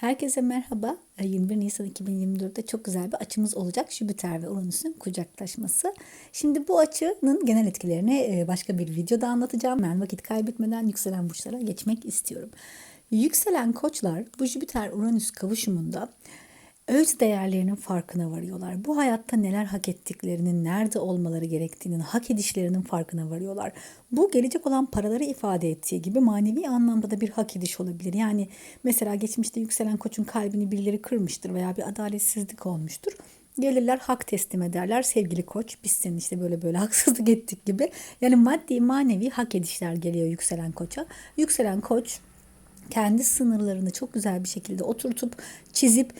Herkese merhaba. 21 Nisan 2024'te çok güzel bir açımız olacak. Jüpiter ve Uranüs'ün kucaklaşması. Şimdi bu açının genel etkilerini e, başka bir videoda anlatacağım. Ben vakit kaybetmeden yükselen burçlara geçmek istiyorum. Yükselen koçlar bu Jüpiter-Uranüs kavuşumunda öz değerlerinin farkına varıyorlar. Bu hayatta neler hak ettiklerinin, nerede olmaları gerektiğinin, hak edişlerinin farkına varıyorlar. Bu gelecek olan paraları ifade ettiği gibi manevi anlamda da bir hak ediş olabilir. Yani mesela geçmişte yükselen koçun kalbini birileri kırmıştır veya bir adaletsizlik olmuştur. Gelirler hak teslim ederler. Sevgili koç biz senin işte böyle böyle haksızlık ettik gibi. Yani maddi manevi hak edişler geliyor yükselen koça. Yükselen koç kendi sınırlarını çok güzel bir şekilde oturtup çizip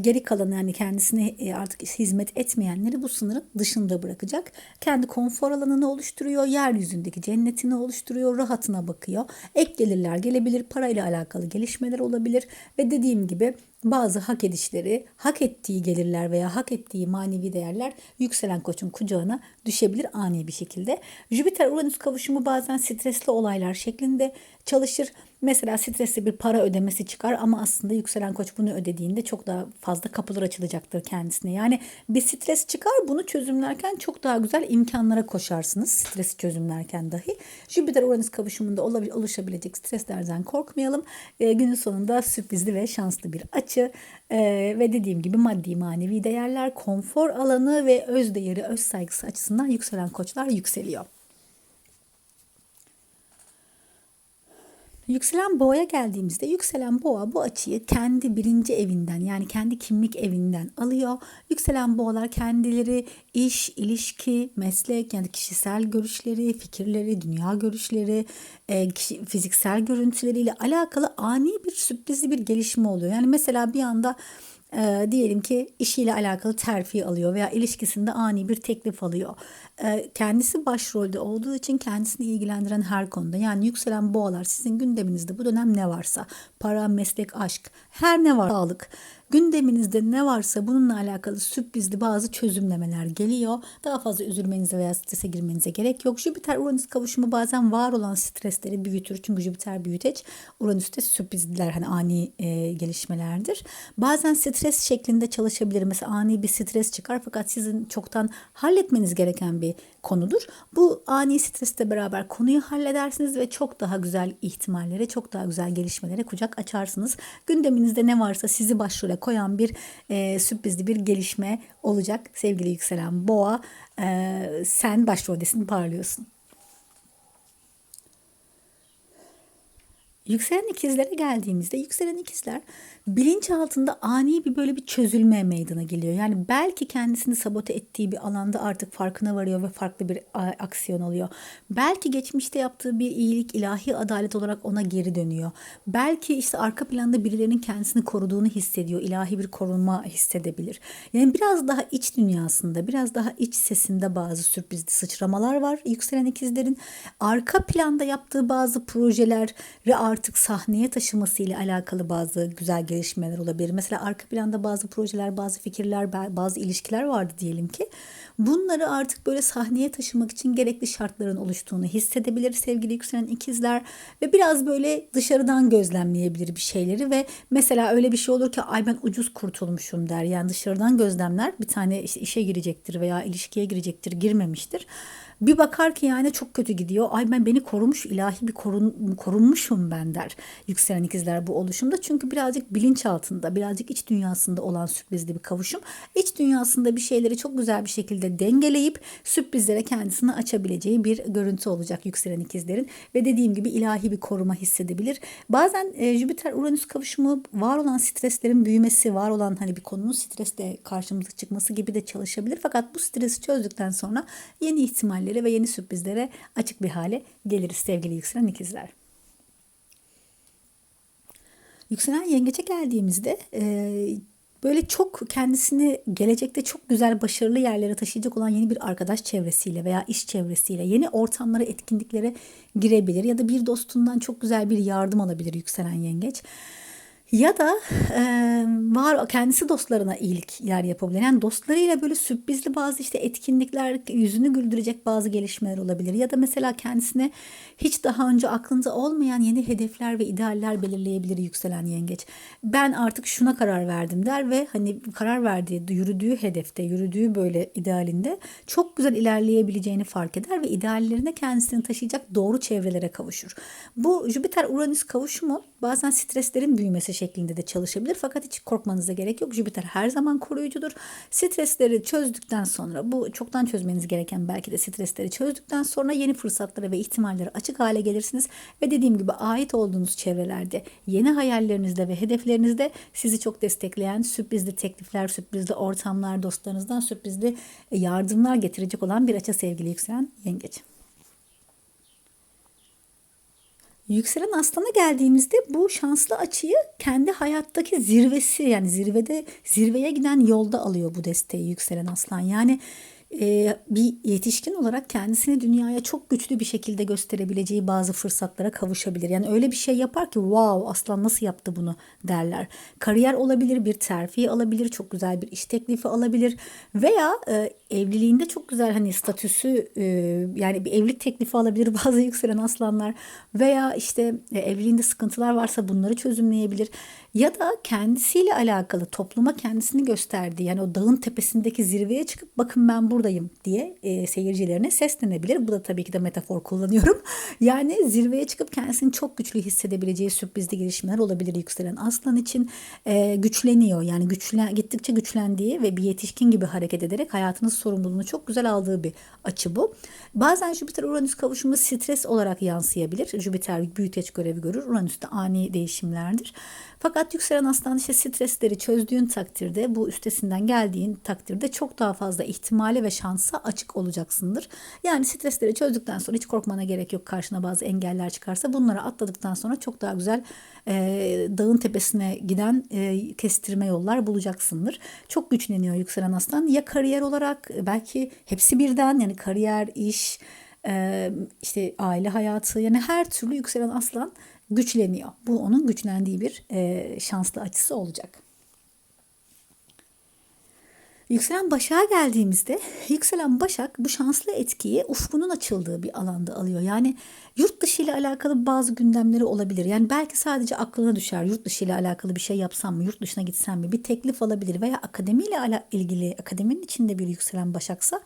geri kalan yani kendisine e, artık hizmet etmeyenleri bu sınırın dışında bırakacak. Kendi konfor alanını oluşturuyor, yeryüzündeki cennetini oluşturuyor, rahatına bakıyor. Ek gelirler gelebilir, parayla alakalı gelişmeler olabilir ve dediğim gibi bazı hak edişleri, hak ettiği gelirler veya hak ettiği manevi değerler yükselen koçun kucağına düşebilir ani bir şekilde. Jüpiter-Uranüs kavuşumu bazen stresli olaylar şeklinde çalışır. Mesela stresli bir para ödemesi çıkar ama aslında yükselen koç bunu ödediğinde çok daha fazla kapılar açılacaktır kendisine. Yani bir stres çıkar bunu çözümlerken çok daha güzel imkanlara koşarsınız. Stresi çözümlerken dahi. Jüpiter Uranüs kavuşumunda oluşabilecek streslerden korkmayalım. E, günün sonunda sürprizli ve şanslı bir açı e, ve dediğim gibi maddi manevi değerler, konfor alanı ve öz değeri, öz saygısı açısından yükselen koçlar yükseliyor. Yükselen boğaya geldiğimizde yükselen boğa bu açıyı kendi birinci evinden yani kendi kimlik evinden alıyor. Yükselen boğalar kendileri iş, ilişki, meslek yani kişisel görüşleri, fikirleri, dünya görüşleri, e, fiziksel görüntüleriyle alakalı ani bir sürprizli bir gelişme oluyor. Yani mesela bir anda e, diyelim ki işiyle alakalı terfi alıyor veya ilişkisinde ani bir teklif alıyor. E, kendisi başrolde olduğu için kendisini ilgilendiren her konuda yani yükselen boğalar sizin gündeminizde bu dönem ne varsa para, meslek, aşk her ne var sağlık Gündeminizde ne varsa bununla alakalı sürprizli bazı çözümlemeler geliyor. Daha fazla üzülmenize veya strese girmenize gerek yok. Jüpiter Uranüs kavuşumu bazen var olan stresleri büyütür. Çünkü Jüpiter büyüteç. Uranüs'te sürprizler hani ani e, gelişmelerdir. Bazen stres şeklinde çalışabilir. Mesela ani bir stres çıkar fakat sizin çoktan halletmeniz gereken bir konudur. Bu ani stresle beraber konuyu halledersiniz ve çok daha güzel ihtimallere, çok daha güzel gelişmelere kucak açarsınız. Gündeminizde ne varsa sizi başrole koyan bir e, sürprizli bir gelişme olacak sevgili yükselen boğa. E, sen başroldesin parlıyorsun. Yükselen ikizlere geldiğimizde yükselen ikizler bilinç altında ani bir böyle bir çözülme meydana geliyor. Yani belki kendisini sabote ettiği bir alanda artık farkına varıyor ve farklı bir aksiyon alıyor. Belki geçmişte yaptığı bir iyilik ilahi adalet olarak ona geri dönüyor. Belki işte arka planda birilerinin kendisini koruduğunu hissediyor. ilahi bir korunma hissedebilir. Yani biraz daha iç dünyasında, biraz daha iç sesinde bazı sürprizli sıçramalar var yükselen ikizlerin. Arka planda yaptığı bazı projeler ve artık sahneye taşımasıyla alakalı bazı güzel gelişmeler olabilir. Mesela arka planda bazı projeler, bazı fikirler, bazı ilişkiler vardı diyelim ki. Bunları artık böyle sahneye taşımak için gerekli şartların oluştuğunu hissedebilir sevgili yükselen ikizler ve biraz böyle dışarıdan gözlemleyebilir bir şeyleri ve mesela öyle bir şey olur ki ay ben ucuz kurtulmuşum der. Yani dışarıdan gözlemler bir tane işe girecektir veya ilişkiye girecektir, girmemiştir. Bir bakar ki yani çok kötü gidiyor. Ay ben beni korumuş ilahi bir korun, korunmuşum ben der. Yükselen ikizler bu oluşumda. Çünkü birazcık bilinç altında, birazcık iç dünyasında olan sürprizli bir kavuşum. İç dünyasında bir şeyleri çok güzel bir şekilde dengeleyip sürprizlere kendisini açabileceği bir görüntü olacak yükselen ikizlerin. Ve dediğim gibi ilahi bir koruma hissedebilir. Bazen e, Jüpiter-Uranüs kavuşumu var olan streslerin büyümesi, var olan hani bir konunun stresle karşımıza çıkması gibi de çalışabilir. Fakat bu stresi çözdükten sonra yeni ihtimaller ihtimallere ve yeni sürprizlere açık bir hale geliriz sevgili yükselen ikizler. Yükselen yengeçe geldiğimizde e, böyle çok kendisini gelecekte çok güzel başarılı yerlere taşıyacak olan yeni bir arkadaş çevresiyle veya iş çevresiyle yeni ortamlara etkinliklere girebilir ya da bir dostundan çok güzel bir yardım alabilir yükselen yengeç. Ya da e, var kendisi dostlarına iyilikler yapabilir. Yani dostlarıyla böyle sürprizli bazı işte etkinlikler, yüzünü güldürecek bazı gelişmeler olabilir. Ya da mesela kendisine hiç daha önce aklında olmayan yeni hedefler ve idealler belirleyebilir yükselen yengeç. Ben artık şuna karar verdim der ve hani karar verdiği, yürüdüğü hedefte, yürüdüğü böyle idealinde çok güzel ilerleyebileceğini fark eder ve ideallerine kendisini taşıyacak doğru çevrelere kavuşur. Bu Jüpiter-Uranüs kavuşumu bazen streslerin büyümesi şeklinde de çalışabilir. Fakat hiç korkmanıza gerek yok. Jüpiter her zaman koruyucudur. Stresleri çözdükten sonra bu çoktan çözmeniz gereken belki de stresleri çözdükten sonra yeni fırsatlara ve ihtimallere açık hale gelirsiniz. Ve dediğim gibi ait olduğunuz çevrelerde yeni hayallerinizde ve hedeflerinizde sizi çok destekleyen sürprizli teklifler, sürprizli ortamlar, dostlarınızdan sürprizli yardımlar getirecek olan bir açı sevgili yükselen yengeç. Yükselen aslana geldiğimizde bu şanslı açıyı kendi hayattaki zirvesi yani zirvede zirveye giden yolda alıyor bu desteği yükselen aslan. Yani e, bir yetişkin olarak kendisini dünyaya çok güçlü bir şekilde gösterebileceği bazı fırsatlara kavuşabilir. Yani öyle bir şey yapar ki wow aslan nasıl yaptı bunu derler. Kariyer olabilir, bir terfi alabilir, çok güzel bir iş teklifi alabilir veya e, evliliğinde çok güzel hani statüsü e, yani bir evlilik teklifi alabilir bazı yükselen aslanlar veya işte e, evliliğinde sıkıntılar varsa bunları çözümleyebilir ya da kendisiyle alakalı topluma kendisini gösterdiği yani o dağın tepesindeki zirveye çıkıp bakın ben buradayım diye e, seyircilerine seslenebilir. Bu da tabii ki de metafor kullanıyorum. Yani zirveye çıkıp kendisini çok güçlü hissedebileceği sürprizli gelişmeler olabilir yükselen aslan için e, güçleniyor. Yani güçlen, gittikçe güçlendiği ve bir yetişkin gibi hareket ederek hayatının sorumluluğunu çok güzel aldığı bir açı bu. Bazen Jüpiter-Uranüs kavuşumu stres olarak yansıyabilir. Jüpiter büyüteç görevi görür. Uranüs de ani değişimlerdir. Fakat yükselen aslan işte stresleri çözdüğün takdirde bu üstesinden geldiğin takdirde çok daha fazla ihtimale ve şansa açık olacaksındır. Yani stresleri çözdükten sonra hiç korkmana gerek yok karşına bazı engeller çıkarsa bunları atladıktan sonra çok daha güzel e, dağın tepesine giden e, kestirme yollar bulacaksındır. Çok güçleniyor yükselen aslan ya kariyer olarak belki hepsi birden yani kariyer, iş, e, işte aile hayatı yani her türlü yükselen aslan güçleniyor. Bu onun güçlendiği bir e, şanslı açısı olacak. Yükselen Başak'a geldiğimizde yükselen Başak bu şanslı etkiyi ufkunun açıldığı bir alanda alıyor. Yani yurt dışı ile alakalı bazı gündemleri olabilir. Yani belki sadece aklına düşer yurt dışı ile alakalı bir şey yapsam mı, yurt dışına gitsem mi bir teklif alabilir veya akademiyle ilgili akademinin içinde bir yükselen Başaksa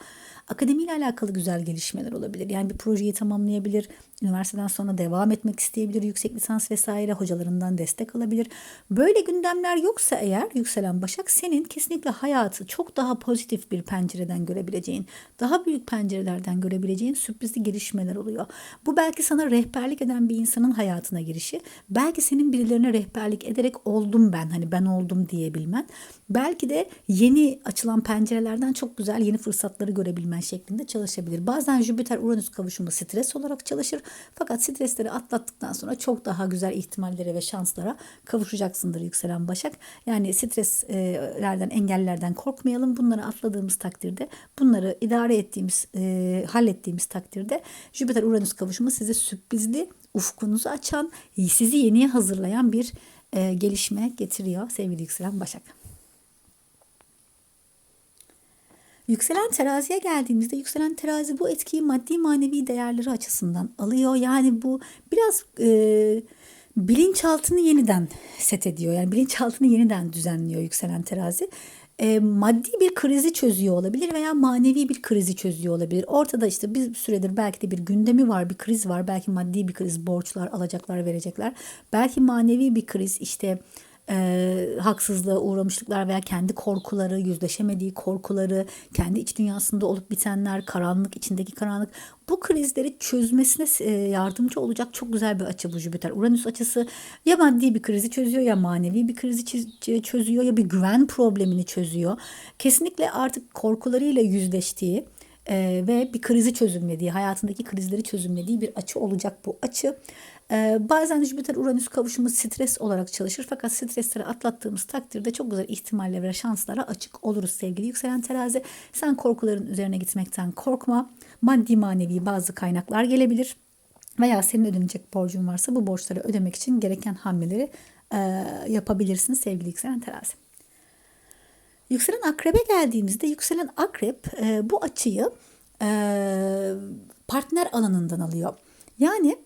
akademiyle alakalı güzel gelişmeler olabilir. Yani bir projeyi tamamlayabilir, üniversiteden sonra devam etmek isteyebilir, yüksek lisans vesaire hocalarından destek alabilir. Böyle gündemler yoksa eğer yükselen Başak senin kesinlikle hayatı çok daha pozitif bir pencereden görebileceğin, daha büyük pencerelerden görebileceğin sürprizli gelişmeler oluyor. Bu belki sana rehberlik eden bir insanın hayatına girişi, belki senin birilerine rehberlik ederek oldum ben, hani ben oldum diyebilmen, belki de yeni açılan pencerelerden çok güzel yeni fırsatları görebilmen şeklinde çalışabilir. Bazen Jüpiter-Uranüs kavuşumu stres olarak çalışır. Fakat stresleri atlattıktan sonra çok daha güzel ihtimallere ve şanslara kavuşacaksındır yükselen Başak. Yani streslerden, engellerden korkmayalım. Bunları atladığımız takdirde, bunları idare ettiğimiz, e, hallettiğimiz takdirde Jüpiter-Uranüs kavuşumu size sürprizli, ufkunuzu açan, sizi yeniye hazırlayan bir e, gelişme getiriyor sevgili yükselen Başak. Yükselen teraziye geldiğimizde yükselen terazi bu etkiyi maddi manevi değerleri açısından alıyor. Yani bu biraz e, bilinçaltını yeniden set ediyor. Yani bilinçaltını yeniden düzenliyor yükselen terazi. E, maddi bir krizi çözüyor olabilir veya manevi bir krizi çözüyor olabilir. Ortada işte bir süredir belki de bir gündemi var, bir kriz var. Belki maddi bir kriz, borçlar, alacaklar, verecekler. Belki manevi bir kriz işte e, haksızlığa uğramışlıklar veya kendi korkuları, yüzleşemediği korkuları, kendi iç dünyasında olup bitenler, karanlık, içindeki karanlık bu krizleri çözmesine e, yardımcı olacak çok güzel bir açı bu Jüpiter. Uranüs açısı ya maddi bir krizi çözüyor ya manevi bir krizi çözüyor ya bir güven problemini çözüyor. Kesinlikle artık korkularıyla yüzleştiği e, ve bir krizi çözümlediği, hayatındaki krizleri çözümlediği bir açı olacak bu açı. E, bazen Jüpiter-Uranüs kavuşumu stres olarak çalışır fakat stresleri atlattığımız takdirde çok güzel ihtimalle ve şanslara açık oluruz sevgili yükselen terazi. Sen korkuların üzerine gitmekten korkma. Maddi manevi bazı kaynaklar gelebilir veya senin ödenecek borcun varsa bu borçları ödemek için gereken hamleleri e, yapabilirsiniz sevgili yükselen terazi. Yükselen akrebe geldiğimizde yükselen akrep e, bu açıyı e, partner alanından alıyor. Yani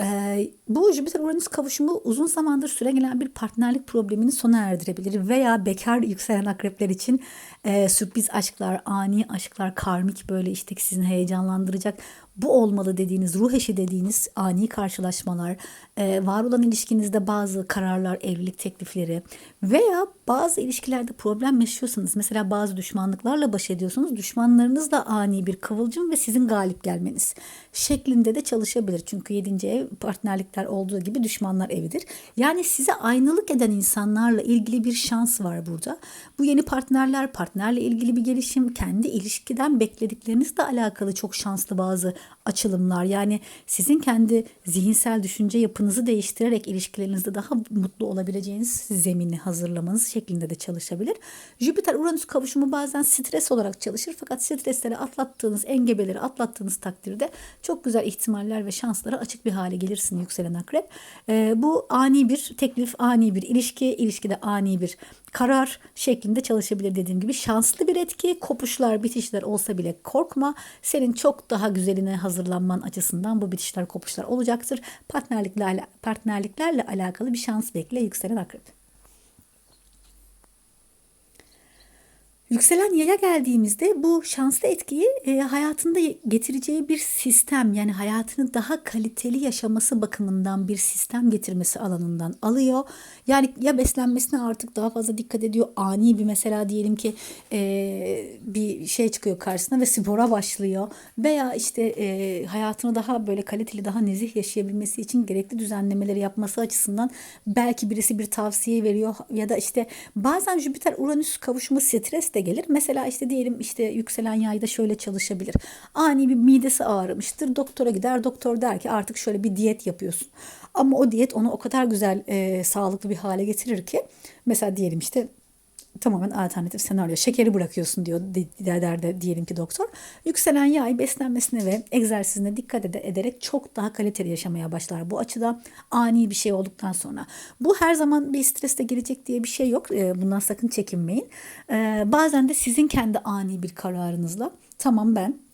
ee, bu Jüpiter-Uranüs kavuşumu uzun zamandır süre gelen bir partnerlik problemini sona erdirebilir veya bekar yükselen akrepler için e, sürpriz aşklar, ani aşklar, karmik böyle işte sizin heyecanlandıracak bu olmalı dediğiniz, ruh eşi dediğiniz ani karşılaşmalar, e, var olan ilişkinizde bazı kararlar, evlilik teklifleri veya bazı ilişkilerde problem yaşıyorsanız, mesela bazı düşmanlıklarla baş ediyorsunuz, düşmanlarınızla ani bir kıvılcım ve sizin galip gelmeniz şeklinde de çalışabilir. Çünkü 7. ev partnerlikler olduğu gibi düşmanlar evidir. Yani size aynalık eden insanlarla ilgili bir şans var burada. Bu yeni partnerler, partnerle ilgili bir gelişim, kendi ilişkiden beklediklerinizle alakalı çok şanslı bazı açılımlar. Yani sizin kendi zihinsel düşünce yapınızı değiştirerek ilişkilerinizde daha mutlu olabileceğiniz zemini hazırlamanız şeklinde de çalışabilir. Jüpiter-Uranüs kavuşumu bazen stres olarak çalışır fakat stresleri atlattığınız, engebeleri atlattığınız takdirde çok güzel ihtimaller ve şanslara açık bir hale gelirsin yükselen akrep. Ee, bu ani bir teklif, ani bir ilişki, ilişkide ani bir karar şeklinde çalışabilir dediğim gibi. Şanslı bir etki, kopuşlar, bitişler olsa bile korkma. Senin çok daha güzeline hazırlanman açısından bu bitişler, kopuşlar olacaktır. Partnerliklerle, partnerliklerle alakalı bir şans bekle yükselen akrep. Yükselen yaya geldiğimizde bu şanslı etkiyi e, hayatında getireceği bir sistem yani hayatını daha kaliteli yaşaması bakımından bir sistem getirmesi alanından alıyor. Yani ya beslenmesine artık daha fazla dikkat ediyor. Ani bir mesela diyelim ki e, bir şey çıkıyor karşısına ve spora başlıyor. Veya işte e, hayatını daha böyle kaliteli daha nezih yaşayabilmesi için gerekli düzenlemeleri yapması açısından belki birisi bir tavsiye veriyor. Ya da işte bazen Jüpiter Uranüs kavuşumu stres de gelir. Mesela işte diyelim işte yükselen yayda şöyle çalışabilir. Ani bir midesi ağrımıştır. Doktora gider. Doktor der ki artık şöyle bir diyet yapıyorsun. Ama o diyet onu o kadar güzel e, sağlıklı bir hale getirir ki mesela diyelim işte tamamen alternatif senaryo. Şekeri bırakıyorsun diyor der de diyelim ki doktor. Yükselen yay beslenmesine ve egzersizine dikkat ede ederek çok daha kaliteli yaşamaya başlar. Bu açıda ani bir şey olduktan sonra. Bu her zaman bir streste gelecek diye bir şey yok. Ee, bundan sakın çekinmeyin. Ee, bazen de sizin kendi ani bir kararınızla tamam ben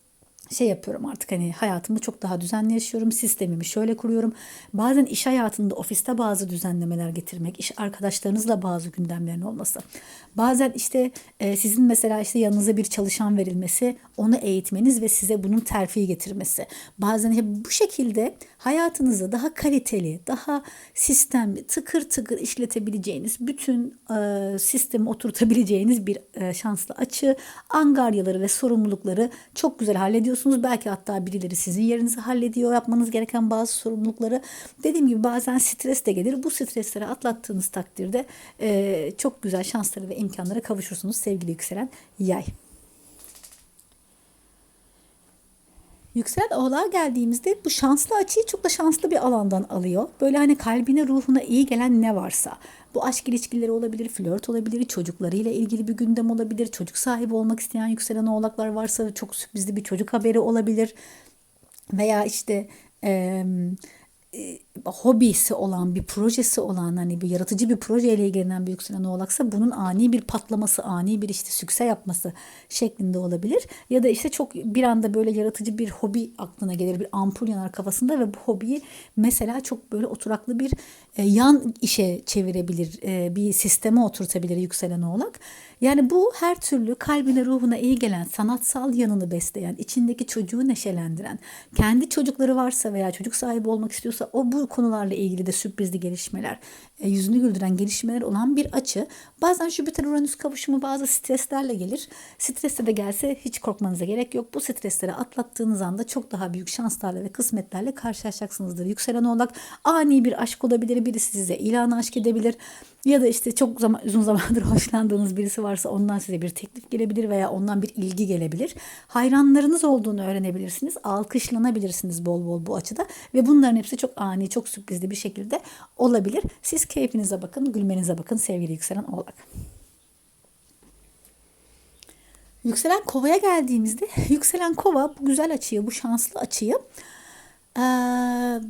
şey yapıyorum artık hani hayatımı çok daha düzenli yaşıyorum. Sistemimi şöyle kuruyorum. Bazen iş hayatında ofiste bazı düzenlemeler getirmek, iş arkadaşlarınızla bazı gündemlerin olması. Bazen işte e, sizin mesela işte yanınıza bir çalışan verilmesi, onu eğitmeniz ve size bunun terfiyi getirmesi. Bazen işte bu şekilde hayatınızı daha kaliteli, daha sistemli, tıkır tıkır işletebileceğiniz, bütün e, sistemi oturtabileceğiniz bir e, şanslı açı, angaryaları ve sorumlulukları çok güzel hallediyorsunuz. Belki hatta birileri sizin yerinizi hallediyor, yapmanız gereken bazı sorumlulukları. Dediğim gibi bazen stres de gelir. Bu stresleri atlattığınız takdirde e, çok güzel şansları ve imkanlara kavuşursunuz sevgili yükselen yay. Yükselen oğlağa geldiğimizde bu şanslı açıyı çok da şanslı bir alandan alıyor. Böyle hani kalbine ruhuna iyi gelen ne varsa. Bu aşk ilişkileri olabilir, flört olabilir, çocuklarıyla ilgili bir gündem olabilir. Çocuk sahibi olmak isteyen yükselen oğlaklar varsa çok sürprizli bir çocuk haberi olabilir. Veya işte... Ee, hobisi olan bir projesi olan hani bir yaratıcı bir projeyle ilgilenen bir yükselen oğlaksa bunun ani bir patlaması ani bir işte sükse yapması şeklinde olabilir. Ya da işte çok bir anda böyle yaratıcı bir hobi aklına gelir bir ampul yanar kafasında ve bu hobiyi mesela çok böyle oturaklı bir e, yan işe çevirebilir e, bir sisteme oturtabilir yükselen oğlak. Yani bu her türlü kalbine ruhuna iyi gelen sanatsal yanını besleyen içindeki çocuğu neşelendiren kendi çocukları varsa veya çocuk sahibi olmak istiyorsa o bu konularla ilgili de sürprizli gelişmeler, e, yüzünü güldüren gelişmeler olan bir açı. Bazen Jüpiter-Uranüs kavuşumu bazı streslerle gelir. Streste de gelse hiç korkmanıza gerek yok. Bu stresleri atlattığınız anda çok daha büyük şanslarla ve kısmetlerle karşılaşacaksınızdır. Yükselen oğlak ani bir aşk olabilir. Birisi size ilan aşk edebilir. Ya da işte çok zaman uzun zamandır hoşlandığınız birisi varsa ondan size bir teklif gelebilir veya ondan bir ilgi gelebilir. Hayranlarınız olduğunu öğrenebilirsiniz. Alkışlanabilirsiniz bol bol bu açıda ve bunların hepsi çok ani, çok sürprizli bir şekilde olabilir. Siz keyfinize bakın, gülmenize bakın sevgili yükselen oğlak. Yükselen kovaya geldiğimizde yükselen kova bu güzel açıyı, bu şanslı açıyı ee,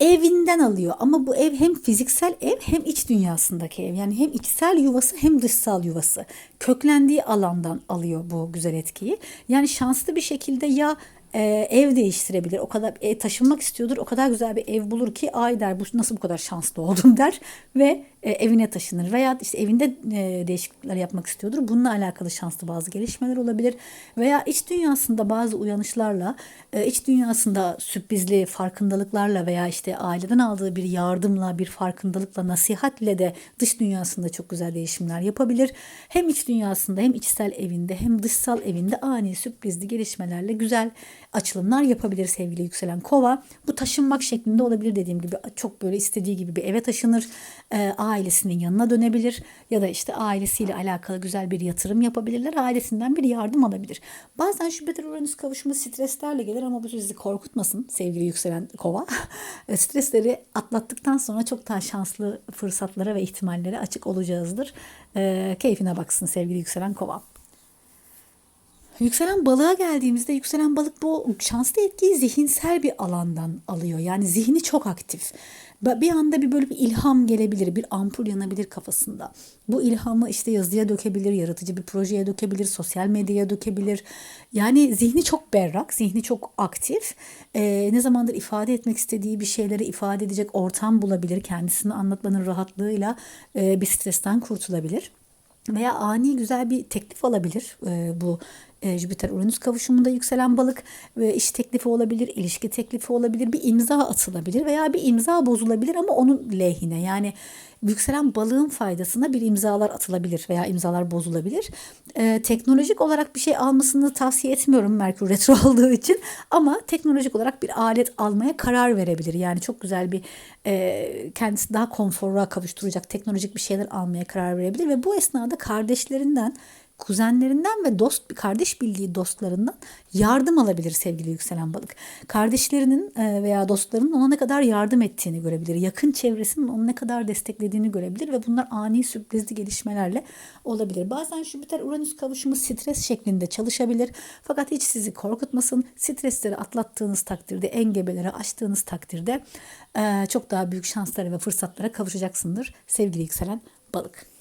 evinden alıyor ama bu ev hem fiziksel ev hem iç dünyasındaki ev. Yani hem içsel yuvası hem dışsal yuvası. Köklendiği alandan alıyor bu güzel etkiyi. Yani şanslı bir şekilde ya e, ev değiştirebilir. O kadar e, taşınmak istiyordur. O kadar güzel bir ev bulur ki ay der bu nasıl bu kadar şanslı oldum der ve e, evine taşınır. Veya işte evinde e, değişiklikler yapmak istiyordur. Bununla alakalı şanslı bazı gelişmeler olabilir. Veya iç dünyasında bazı uyanışlarla, e, iç dünyasında sürprizli farkındalıklarla veya işte aileden aldığı bir yardımla, bir farkındalıkla, nasihatle de dış dünyasında çok güzel değişimler yapabilir. Hem iç dünyasında hem içsel evinde hem dışsal evinde ani sürprizli gelişmelerle güzel açılımlar yapabilir sevgili yükselen kova. Bu taşınmak şeklinde olabilir dediğim gibi çok böyle istediği gibi bir eve taşınır. E, ailesinin yanına dönebilir ya da işte ailesiyle alakalı güzel bir yatırım yapabilirler. Ailesinden bir yardım alabilir. Bazen Jüpiter Uranüs kavuşumu streslerle gelir ama bu sizi korkutmasın sevgili yükselen kova. E, Stresleri atlattıktan sonra çok daha şanslı fırsatlara ve ihtimallere açık olacağızdır. E, keyfine baksın sevgili yükselen kova. Yükselen balığa geldiğimizde yükselen balık bu şanslı etkiyi zihinsel bir alandan alıyor. Yani zihni çok aktif. Bir anda bir böyle bir ilham gelebilir, bir ampul yanabilir kafasında. Bu ilhamı işte yazıya dökebilir, yaratıcı bir projeye dökebilir, sosyal medyaya dökebilir. Yani zihni çok berrak, zihni çok aktif. Ee, ne zamandır ifade etmek istediği bir şeyleri ifade edecek ortam bulabilir. Kendisini anlatmanın rahatlığıyla e, bir stresten kurtulabilir veya ani güzel bir teklif alabilir e, bu e, Jüpiter Uranüs kavuşumunda yükselen balık iş teklifi olabilir, ilişki teklifi olabilir, bir imza atılabilir veya bir imza bozulabilir ama onun lehine. Yani yükselen balığın faydasına bir imzalar atılabilir veya imzalar bozulabilir. Ee, teknolojik olarak bir şey almasını tavsiye etmiyorum Merkür Retro olduğu için ama teknolojik olarak bir alet almaya karar verebilir. Yani çok güzel bir e, kendisi daha konforuna kavuşturacak teknolojik bir şeyler almaya karar verebilir ve bu esnada kardeşlerinden kuzenlerinden ve dost kardeş bildiği dostlarından yardım alabilir sevgili yükselen balık. Kardeşlerinin e, veya dostlarının ona ne kadar yardım ettiğini görebilir. Yakın çevresinin onu ne kadar desteklediğini görebilir ve bunlar ani sürprizli gelişmelerle olabilir. Bazen Jüpiter Uranüs kavuşumu stres şeklinde çalışabilir. Fakat hiç sizi korkutmasın. Stresleri atlattığınız takdirde, engebeleri aştığınız takdirde e, çok daha büyük şanslara ve fırsatlara kavuşacaksındır sevgili yükselen balık.